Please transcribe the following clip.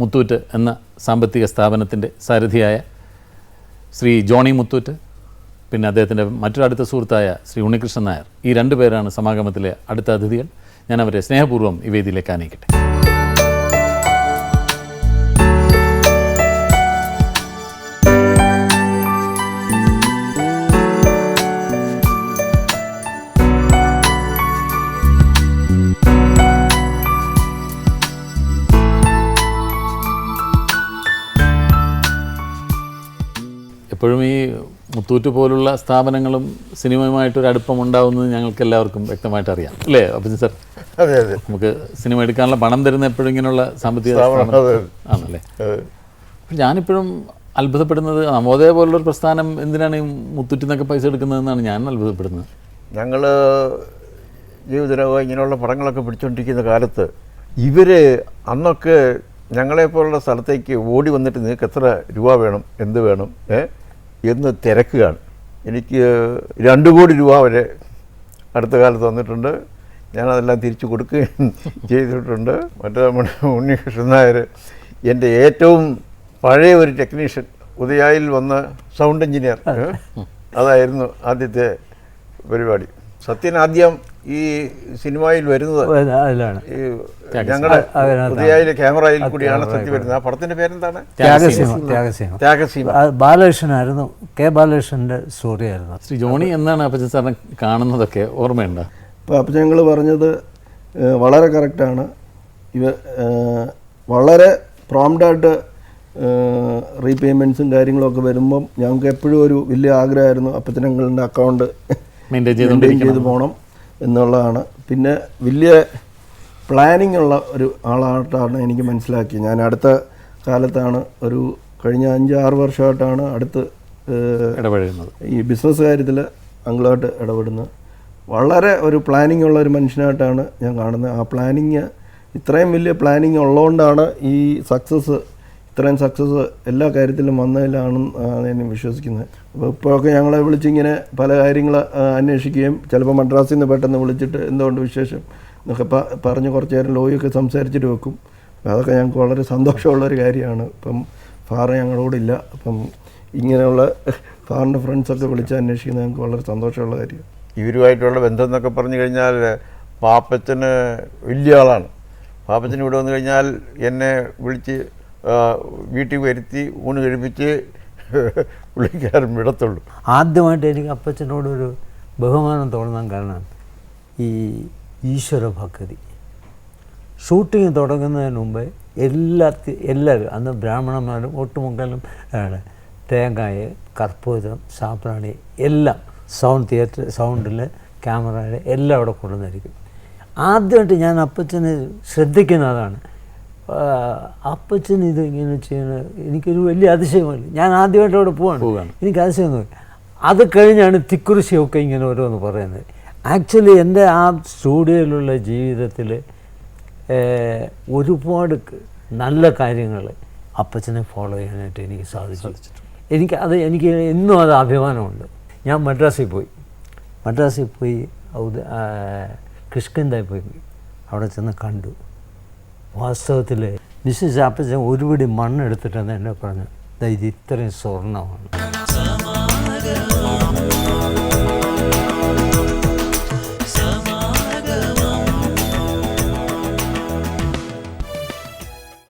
മുത്തൂറ്റ് എന്ന സാമ്പത്തിക സ്ഥാപനത്തിന്റെ സാരഥിയായ ശ്രീ ജോണി മുത്തൂറ്റ് പിന്നെ അദ്ദേഹത്തിന്റെ മറ്റൊരു അടുത്ത സുഹൃത്തായ ശ്രീ ഉണ്ണികൃഷ്ണൻ നായർ. ഈ രണ്ടു പേരാണ് സമാഗമത്തിലെ അടുത്ത അതിഥികൾ. ഞാൻ അവരെ സ്നേഹപൂർവം ഈ വേദിയിലേക്ക് ആനയിക്കട്ടെ. എപ്പോഴും ഈ മുത്തൂറ്റ് പോലുള്ള സ്ഥാപനങ്ങളും സിനിമയുമായിട്ടൊരു അടുപ്പം ഉണ്ടാവുന്നത് ഞങ്ങൾക്ക് എല്ലാവർക്കും വ്യക്തമായിട്ട് അറിയാം. അല്ലേ അഭിജിത് സർ? അതെ അതെ. നമുക്ക് സിനിമ എടുക്കാനുള്ള പണം തരുന്ന എപ്പോഴും ഇങ്ങനെയുള്ള സാമ്പത്തിക. ആണല്ലേ ഞാനിപ്പോഴും അത്ഭുതപ്പെടുന്നത് നവോദയ പോലുള്ളൊരു പ്രസ്ഥാനം എന്തിനാണ് ഈ മുത്തൂറ്റിൽ നിന്നൊക്കെ പൈസ എടുക്കുന്നതെന്നാണ് ഞാൻ അത്ഭുതപ്പെടുന്നത്. ഞങ്ങൾ ജീവിതരോഗം ഇങ്ങനെയുള്ള പടങ്ങളൊക്കെ പിടിച്ചുകൊണ്ടിരിക്കുന്ന കാലത്ത് ഇവർ അന്നൊക്കെ ഞങ്ങളെപ്പോലുള്ള സ്ഥലത്തേക്ക് ഓടി വന്നിട്ട് നിങ്ങൾക്ക് എത്ര രൂപ വേണം എന്ത് വേണം ഏ? എന്ന് തിരക്കുകയാണ്. എനിക്ക് രണ്ട് കോടി രൂപ വരെ അടുത്ത കാലത്ത് വന്നിട്ടുണ്ട് ഞാനതെല്ലാം തിരിച്ചു കൊടുക്കുകയും ചെയ്തിട്ടുണ്ട്. മറ്റേ നമ്മുടെ ഉണ്ണികൃഷ്ണൻ നായർ എന്റെ ഏറ്റവും പഴയ ഒരു ടെക്നീഷ്യൻ ഉദയായിൽ വന്ന സൗണ്ട് എഞ്ചിനീയർ? അതായിരുന്നു ആദ്യത്തെ പരിപാടി. സത്യൻ ആദ്യം ഈ സിനിമയിൽ വരുന്നത് അതിലാണ്. ഈ ഞങ്ങളുടെ. ക്യാമറയിൽ കൂടിയാണ് സത്യം വരുന്നത്. ആ പടത്തിന്റെ പേരെന്താണ്? ത്യാഗസീമ ത്യാഗസീമ. ത്യാഗസീമ. അത് ബാലകൃഷ്ണനായിരുന്നു കെ ബാലകൃഷ്ണന്റെ സ്റ്റോറി ആയിരുന്നു ശ്രീ ജോണി എന്നാണ് അപ്പച്ചൻ സാറിനെ കാണുന്നതൊക്കെ ഓർമ്മയുണ്ടോ? അപ്പോൾ അപ്പച്ചൻ ഞങ്ങൾ പറഞ്ഞത് വളരെ കറക്റ്റാണ് ഇവ വളരെ പ്രോംഡായിട്ട് റീപേയ്മെന്റ്സും കാര്യങ്ങളൊക്കെ വരുമ്പം ഞങ്ങൾക്ക് എപ്പോഴും ഒരു വലിയ ആഗ്രഹമായിരുന്നു അപ്പച്ചനങ്ങളുടെ അക്കൗണ്ട് മെയിന്റെയിൻ ചെയ്ത് പോകണം എന്നുള്ളതാണ്. പിന്നെ വലിയ പ്ലാനിങ് ഉള്ള ഒരു ആളായിട്ടാണ് എനിക്ക് മനസ്സിലാക്കി ഞാൻ അടുത്ത കാലത്താണ് ഒരു കഴിഞ്ഞ അഞ്ച് ആറ് വർഷമായിട്ടാണ് അടുത്ത് ഇടപെടുന്നത് ഈ ബിസിനസ് കാര്യത്തിൽ അങ്കിളായിട്ട് ഇടപെടുന്നത്. വളരെ ഒരു പ്ലാനിങ് ഉള്ള ഒരു മനുഷ്യനായിട്ടാണ് ഞാൻ കാണുന്നത്. ആ പ്ലാനിങ് ഇത്രയും വലിയ പ്ലാനിങ് ഉള്ളതുകൊണ്ടാണ് ഈ സക്സസ് ഇത്രയും സക്സസ് എല്ലാ കാര്യത്തിലും വന്നതിലാണെന്ന് ഞാൻ വിശ്വസിക്കുന്നത്. അപ്പോൾ ഇപ്പോഴൊക്കെ ഞങ്ങളെ വിളിച്ചിങ്ങനെ പല കാര്യങ്ങൾ അന്വേഷിക്കുകയും ചിലപ്പോൾ മദ്രാസിൽ നിന്ന് പെട്ടെന്ന് വിളിച്ചിട്ട് എന്തുകൊണ്ട് വിശേഷം എന്നൊക്കെ പ- പറഞ്ഞ് കുറച്ച് നേരം ലോയൊക്കെ സംസാരിച്ചിട്ട് വെക്കും. അതൊക്കെ ഞങ്ങൾക്ക് വളരെ സന്തോഷമുള്ളൊരു കാര്യമാണ്. ഇപ്പം ഫാറ് ഞങ്ങളോടില്ല അപ്പം ഇങ്ങനെയുള്ള ഫാറിന്റെ ഫ്രണ്ട്സൊക്കെ വിളിച്ച് അന്വേഷിക്കുന്നത് ഞങ്ങൾക്ക് വളരെ സന്തോഷമുള്ള കാര്യമാണ് ഇവരുമായിട്ടുള്ള ബന്ധം എന്നൊക്കെ പറഞ്ഞു കഴിഞ്ഞാൽ പാപ്പച്ചന് വലിയ ആളാണ്. പാപ്പച്ചന് ഇവിടെ വന്നു കഴിഞ്ഞാൽ എന്നെ വിളിച്ച് വീട്ടിൽ വരുത്തി ഊണ് കഴിപ്പിച്ച് പുള്ളിക്കാരൻ വിടത്തുള്ളൂ. ആദ്യമായിട്ട് എനിക്ക് അപ്പച്ചനോടൊരു ബഹുമാനം തോന്നാൻ കാരണം ഈ ഈശ്വര ഭക്തി. ഷൂട്ടിങ് തുടങ്ങുന്നതിന് മുമ്പേ എല്ലാത്തി എല്ലാവരും അന്ന് ബ്രാഹ്മണന്മാരും ഒട്ടുമുക്കാലും ആണ് തേങ്ങായ കർപ്പൂരം സാപ്രാണി എല്ലാം സൗണ്ട് തിയേറ്റർ സൗണ്ടിൽ ക്യാമറയിൽ എല്ലാം അവിടെ കൊണ്ടുവന്നിരിക്കും. ആദ്യമായിട്ട് ഞാൻ അപ്പച്ചനെ ശ്രദ്ധിക്കുന്നതാണ് ആ, അപ്പച്ചൻ ഇത് ഇങ്ങനെ ചെയ്യുന്നത് എനിക്കൊരു വലിയ അതിശയമാണ് ഞാൻ ആദ്യമായിട്ട് അവിടെ പോവാണ്. എനിക്ക് അതിശയം അത് കഴിഞ്ഞാണ് തിക്കുറിശിയൊക്കെ ഇങ്ങനെ ഓരോന്ന് പറയുന്നത്. ആക്ച്വലി എന്റെ ആ സ്റ്റുഡിയോയിലുള്ള ജീവിതത്തിൽ ഒരുപാട് നല്ല കാര്യങ്ങൾ അപ്പച്ചനെ ഫോളോ ചെയ്യാനായിട്ട് എനിക്ക് സാധിച്ചു. എനിക്ക് അത് എനിക്ക് ഇന്നും അത് അഭിമാനമുണ്ട്. ഞാൻ മദ്രാസിൽ പോയി. മദ്രാസിൽ പോയി ഔദ- കിഷ്കിന്തായി പോയി. അവിടെ ചെന്ന് കണ്ടു. വാസ്തവത്തിൽ മിസ്സിസ് ആപ്പച്ചൻ ഒരുപിടി മണ്ണെടുത്തിട്ടെന്ന് എന്നെ പറഞ്ഞു "ദാ ഇത് ഇത്രയും സ്വർണമാണ്.